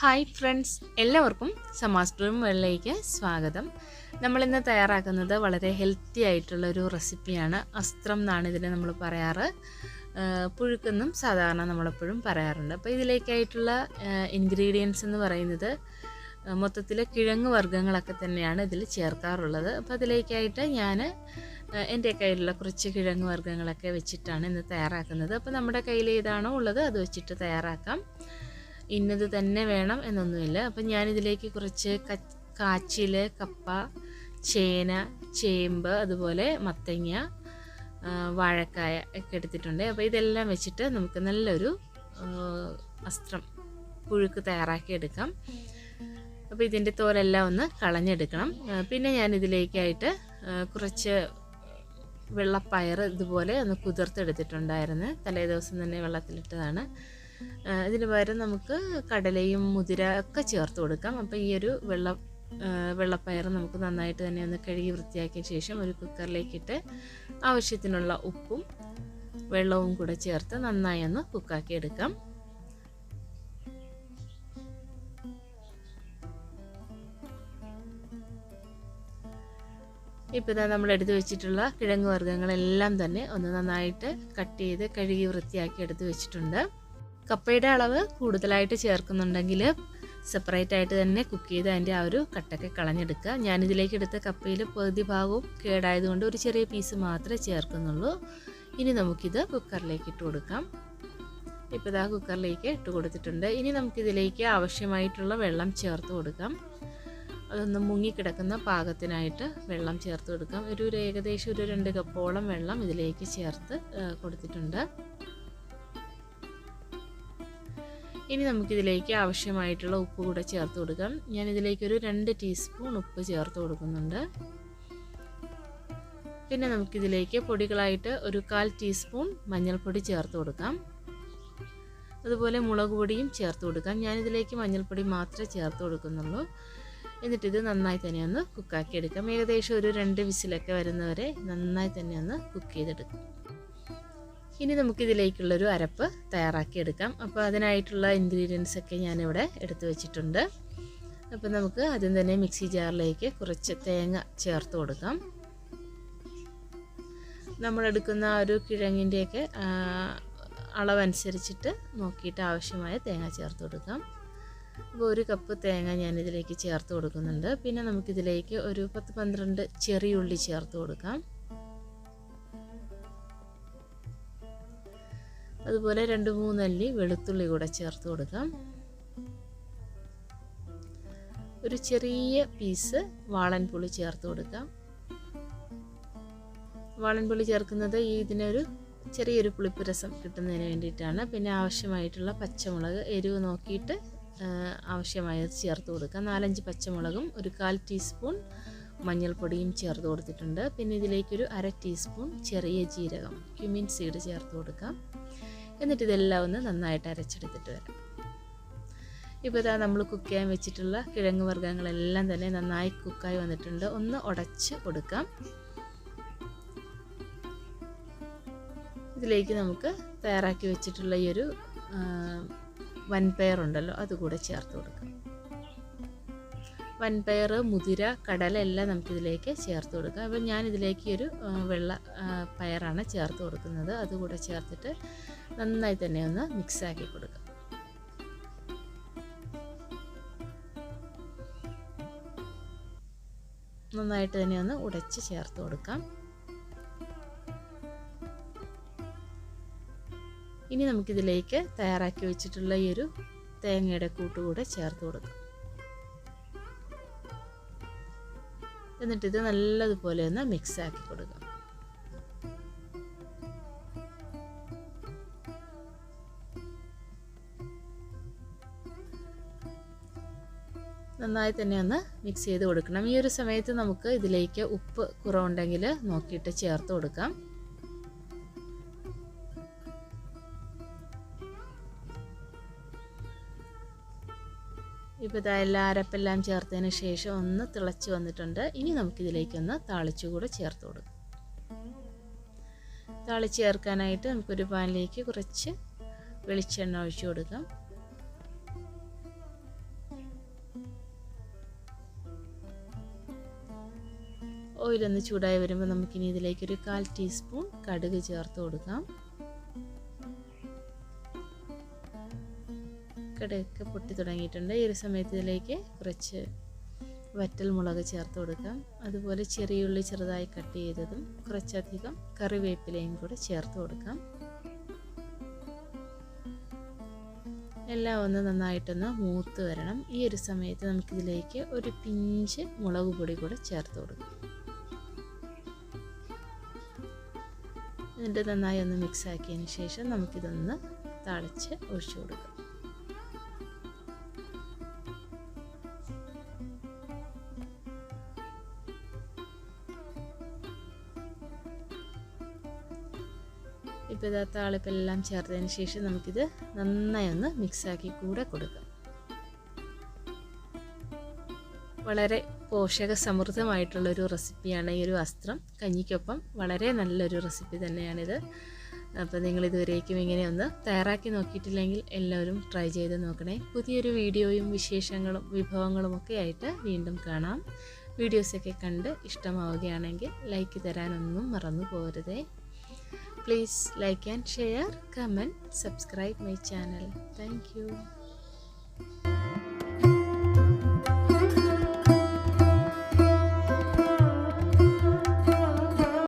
Hi friends എല്ലാവർക്കും സമാസ് വെള്ളയിലേക്ക് സ്വാഗതം. നമ്മളിന്ന് തയ്യാറാക്കുന്നത് വളരെ ഹെൽത്തി ആയിട്ടുള്ളൊരു റെസിപ്പിയാണ്. അസ്ത്രം എന്നാണ് ഇതിനെ നമ്മൾ പറയാറ്. പുഴുക്കെന്നും സാധാരണ നമ്മളെപ്പോഴും പറയാറുണ്ട്. അപ്പോൾ ഇതിലേക്കായിട്ടുള്ള ഇൻഗ്രീഡിയൻസ് എന്ന് പറയുന്നത് മൊത്തത്തിൽ കിഴങ്ങ് വർഗങ്ങളൊക്കെ തന്നെയാണ് ഇതിൽ ചേർക്കാറുള്ളത്. അപ്പോൾ അതിലേക്കായിട്ട് ഞാൻ എന്റെ കയ്യിലുള്ള കുറച്ച് കിഴങ്ങ് വർഗങ്ങളൊക്കെ വെച്ചിട്ടാണ് ഇന്ന് തയ്യാറാക്കുന്നത്. അപ്പോൾ നമ്മുടെ കയ്യിൽ ഏതാണോ ഉള്ളത് അത് വെച്ചിട്ട് തയ്യാറാക്കാം. ഇന്നത് തന്നെ വേണം എന്നൊന്നുമില്ല. അപ്പം ഞാനിതിലേക്ക് കുറച്ച് കാച്ചിൽ കപ്പ ചേന ചേമ്പ് അതുപോലെ മത്തങ്ങ വാഴക്കായ ഒക്കെ എടുത്തിട്ടുണ്ട്. അപ്പോൾ ഇതെല്ലാം വെച്ചിട്ട് നമുക്ക് നല്ലൊരു വസ്ത്രം പുഴുക്ക് തയ്യാറാക്കി എടുക്കാം. അപ്പോൾ ഇതിന്റെ തോലെല്ലാം ഒന്ന് കളഞ്ഞെടുക്കണം. പിന്നെ ഞാൻ ഇതിലേക്കായിട്ട് കുറച്ച് വെള്ളപ്പയർ ഇതുപോലെ ഒന്ന് കുതിർത്തെടുത്തിട്ടുണ്ടായിരുന്നു. തലേ ദിവസം തന്നെ വെള്ളത്തിലിട്ടതാണ്. ഇതിന് പകരം നമുക്ക് കടലയും മുതിര ഒക്കെ ചേർത്ത് കൊടുക്കാം. അപ്പോൾ ഈ ഒരു വെള്ള വെള്ളപ്പയർ നമുക്ക് നന്നായിട്ട് തന്നെ ഒന്ന് കഴുകി വൃത്തിയാക്കിയ ശേഷം ഒരു കുക്കറിലേക്കിട്ട് ആവശ്യത്തിനുള്ള ഉപ്പും വെള്ളവും കൂടെ ചേർത്ത് നന്നായി ഒന്ന് കുക്കാക്കി എടുക്കാം. ഇപ്പോൾ ഇതാ നമ്മൾ എടുത്തു വെച്ചിട്ടുള്ള കിഴങ്ങ് വർഗങ്ങളെല്ലാം തന്നെ ഒന്ന് നന്നായിട്ട് കട്ട് ചെയ്ത് കഴുകി വൃത്തിയാക്കി എടുത്തു വെച്ചിട്ടുണ്ട്. കപ്പയുടെ അളവ് കൂടുതലായിട്ട് ചേർക്കുന്നുണ്ടെങ്കിൽ സെപ്പറേറ്റ് ആയിട്ട് തന്നെ കുക്ക് ചെയ്ത് അതിന്റെ ആ ഒരു കട്ടൊക്കെ കളഞ്ഞെടുക്കുക. ഞാനിതിലേക്ക് എടുത്ത കപ്പയിൽ പകുതി ഭാഗവും കേടായതുകൊണ്ട് ഒരു ചെറിയ പീസ് മാത്രമേ ചേർക്കുന്നുള്ളൂ. ഇനി നമുക്കിത് കുക്കറിലേക്ക് ഇട്ട് കൊടുക്കാം. ഇപ്പോൾ ഇതാ കുക്കറിലേക്ക് ഇട്ട് കൊടുത്തിട്ടുണ്ട്. ഇനി നമുക്കിതിലേക്ക് ആവശ്യമായിട്ടുള്ള വെള്ളം ചേർത്ത് കൊടുക്കാം. അതൊന്ന് മുങ്ങിക്കിടക്കുന്ന പാകത്തിനായിട്ട് വെള്ളം ചേർത്ത് കൊടുക്കാം. ഒരു ഏകദേശം ഒരു രണ്ട് കപ്പോളം വെള്ളം ഇതിലേക്ക് ചേർത്ത് കൊടുത്തിട്ടുണ്ട്. ഇനി നമുക്കിതിലേക്ക് ആവശ്യമായിട്ടുള്ള ഉപ്പ് കൂടെ ചേർത്ത് കൊടുക്കാം. ഞാനിതിലേക്കൊരു രണ്ട് ടീസ്പൂൺ ഉപ്പ് ചേർത്ത് കൊടുക്കുന്നുണ്ട്. പിന്നെ നമുക്കിതിലേക്ക് പൊടികളായിട്ട് ഒരു കാൽ ടീസ്പൂൺ മഞ്ഞൾപ്പൊടി ചേർത്ത് കൊടുക്കാം. അതുപോലെ മുളക് പൊടിയും ചേർത്ത് കൊടുക്കാം. ഞാനിതിലേക്ക് മഞ്ഞൾപ്പൊടി മാത്രമേ ചേർത്ത് കൊടുക്കുന്നുള്ളൂ. എന്നിട്ടിത് നന്നായി തന്നെ ഒന്ന് കുക്കാക്കി എടുക്കാം ഏകദേശം ഒരു രണ്ട് വിസിലൊക്കെ വരുന്നവരെ നന്നായി തന്നെ ഒന്ന് കുക്ക് ചെയ്തെടുക്കാം. ഇനി നമുക്കിതിലേക്കുള്ളൊരു അരപ്പ് തയ്യാറാക്കിയെടുക്കാം. അപ്പോൾ അതിനായിട്ടുള്ള ഇൻഗ്രീഡിയൻസ് ഒക്കെ ഞാനിവിടെ എടുത്തു വെച്ചിട്ടുണ്ട്. അപ്പോൾ നമുക്ക് ആദ്യം തന്നെ മിക്സി ജാറിലേക്ക് കുറച്ച് തേങ്ങ ചേർത്ത് കൊടുക്കാം. നമ്മളെടുക്കുന്ന ഒരു കിഴങ്ങിന്റെയൊക്കെ അളവനുസരിച്ചിട്ട് നോക്കിയിട്ട് ആവശ്യമായ തേങ്ങ ചേർത്ത് കൊടുക്കാം. അപ്പോൾ ഒരു കപ്പ് തേങ്ങ ഞാനിതിലേക്ക് ചേർത്ത് കൊടുക്കുന്നുണ്ട്. പിന്നെ നമുക്കിതിലേക്ക് ഒരു പത്ത് പന്ത്രണ്ട് ചെറിയുള്ളി ചേർത്ത് കൊടുക്കാം. അതുപോലെ രണ്ട് മൂന്നല്ലി വെളുത്തുള്ളി കൂടെ ചേർത്ത് കൊടുക്കാം. ഒരു ചെറിയ പീസ് വാളൻപുളി ചേർത്ത് കൊടുക്കാം. വാളൻപുളി ചേർക്കുന്നത് ഈ ഇതിനൊരു ചെറിയൊരു പുളിപ്പ് രസം കിട്ടുന്നതിന് വേണ്ടിയിട്ടാണ്. പിന്നെ ആവശ്യമായിട്ടുള്ള പച്ചമുളക് എരിവ് നോക്കിയിട്ട് ആവശ്യമായത് ചേർത്ത് കൊടുക്കാം. നാലഞ്ച് പച്ചമുളകും ഒരു കാൽ ടീസ്പൂൺ മഞ്ഞൾപ്പൊടിയും ചേർത്ത് കൊടുത്തിട്ടുണ്ട്. പിന്നെ ഇതിലേക്കൊരു അര ടീസ്പൂൺ ചെറിയ ജീരകം ക്യുമിൻ സീഡ് ചേർത്ത് കൊടുക്കാം. എന്നിട്ട് ഇതെല്ലാം ഒന്ന് നന്നായിട്ട് അരച്ചെടുത്തിട്ട് വരാം. ഇപ്പോൾ ഇതാ നമ്മൾ കുക്ക് ചെയ്യാൻ വെച്ചിട്ടുള്ള കിഴങ്ങ് വർഗങ്ങളെല്ലാം തന്നെ നന്നായി കുക്കായി വന്നിട്ടുണ്ട്. ഒന്ന് ഉടച്ച് കൊടുക്കാം. ഇതിലേക്ക് നമുക്ക് തയ്യാറാക്കി വെച്ചിട്ടുള്ള ഈ ഒരു വൻപയറുണ്ടല്ലോ അതുകൂടെ ചേർത്ത് കൊടുക്കാം. വൻപയർ മുതിര കടല എല്ലാം നമുക്കിതിലേക്ക് ചേർത്ത് കൊടുക്കാം. ഞാൻ ഇതിലേക്ക് ഒരു വെള്ള പയറാണ് ചേർത്ത് കൊടുക്കുന്നത്. അതുകൂടെ ചേർത്തിട്ട് നന്നായി തന്നെ ഒന്ന് മിക്സാക്കി കൊടുക്കാം. നന്നായിട്ട് തന്നെ ഒന്ന് ഉടച്ച് ചേർത്ത് കൊടുക്കാം. ഇനി നമുക്കിതിലേക്ക് തയ്യാറാക്കി വെച്ചിട്ടുള്ള ഈ ഒരു തേങ്ങയുടെ കൂട്ടുകൂടെ ചേർത്ത് കൊടുക്കാം. എന്നിട്ടിത് നല്ലതുപോലെ ഒന്ന് മിക്സ് ആക്കി കൊടുക്കാം. നന്നായി തന്നെ ഒന്ന് മിക്സ് ചെയ്ത് കൊടുക്കണം. ഈ ഒരു സമയത്ത് നമുക്ക് ഇതിലേക്ക് ഉപ്പ് കുറവുണ്ടെങ്കിൽ നോക്കിയിട്ട് ചേർത്ത് കൊടുക്കാം. ഇപ്പോൾ ഇതാ എല്ലാ അരപ്പെല്ലാം ചേർത്തതിന് ശേഷം ഒന്ന് തിളച്ച് വന്നിട്ടുണ്ട്. ഇനി നമുക്കിതിലേക്കൊന്ന് താളിച്ചു കൂടെ ചേർത്ത് കൊടുക്കാം. താളിച്ച് ചേർക്കാനായിട്ട് നമുക്കൊരു പാനിലേക്ക് കുറച്ച് വെളിച്ചെണ്ണ ഒഴിച്ചു കൊടുക്കാം. ഓയിലൊന്ന് ചൂടായി വരുമ്പോൾ നമുക്കിനി ഇതിലേക്കൊരു കാൽ ടീസ്പൂൺ കടുക് ചേർത്ത് കൊടുക്കാം. കടുകൊക്കെ പൊട്ടി തുടങ്ങിയിട്ടുണ്ട്. ഈ ഒരു സമയത്ത് ഇതിലേക്ക് കുറച്ച് വറ്റൽ മുളക് ചേർത്ത് കൊടുക്കാം. അതുപോലെ ചെറിയുള്ളി ചെറുതായി കട്ട് ചെയ്തതും കുറച്ചധികം കറിവേപ്പിലയും കൂടെ ചേർത്ത് കൊടുക്കാം. എല്ലാം ഒന്ന് നന്നായിട്ടൊന്ന് മൂത്ത് വരണം. ഈ ഒരു സമയത്ത് നമുക്കിതിലേക്ക് ഒരു പിഞ്ച് മുളക് പൊടി കൂടെ ചേർത്ത് കൊടുക്കാം. എന്നിട്ട് നന്നായി ഒന്ന് മിക്സ് ആക്കിയതിന് ശേഷം നമുക്കിതൊന്ന് തളിച്ച് ഒഴിച്ചു കൊടുക്കാം. ഇപ്പോൾ ഇതാ താളിപ്പെല്ലാം ചേർത്തതിന് ശേഷം നമുക്കിത് നന്നായി ഒന്ന് മിക്സാക്കി കൂടെ കൊടുക്കാം. വളരെ പോഷക സമൃദ്ധമായിട്ടുള്ളൊരു റെസിപ്പിയാണ് ഈ ഒരു വസ്ത്രം. കഞ്ഞിക്കൊപ്പം വളരെ നല്ലൊരു റെസിപ്പി തന്നെയാണിത്. അപ്പോൾ നിങ്ങൾ ഇതുവരേക്കും ഇങ്ങനെ ഒന്ന് തയ്യാറാക്കി നോക്കിയിട്ടില്ലെങ്കിൽ എല്ലാവരും ട്രൈ ചെയ്ത് നോക്കണേ. പുതിയൊരു വീഡിയോയും വിശേഷങ്ങളും വിഭവങ്ങളും ഒക്കെ ആയിട്ട് വീണ്ടും കാണാം. വീഡിയോസൊക്കെ കണ്ട് ഇഷ്ടമാവുകയാണെങ്കിൽ ലൈക്ക് തരാനൊന്നും മറന്നു പോരുതേ Please like and share, comment, subscribe my channel. Thank you.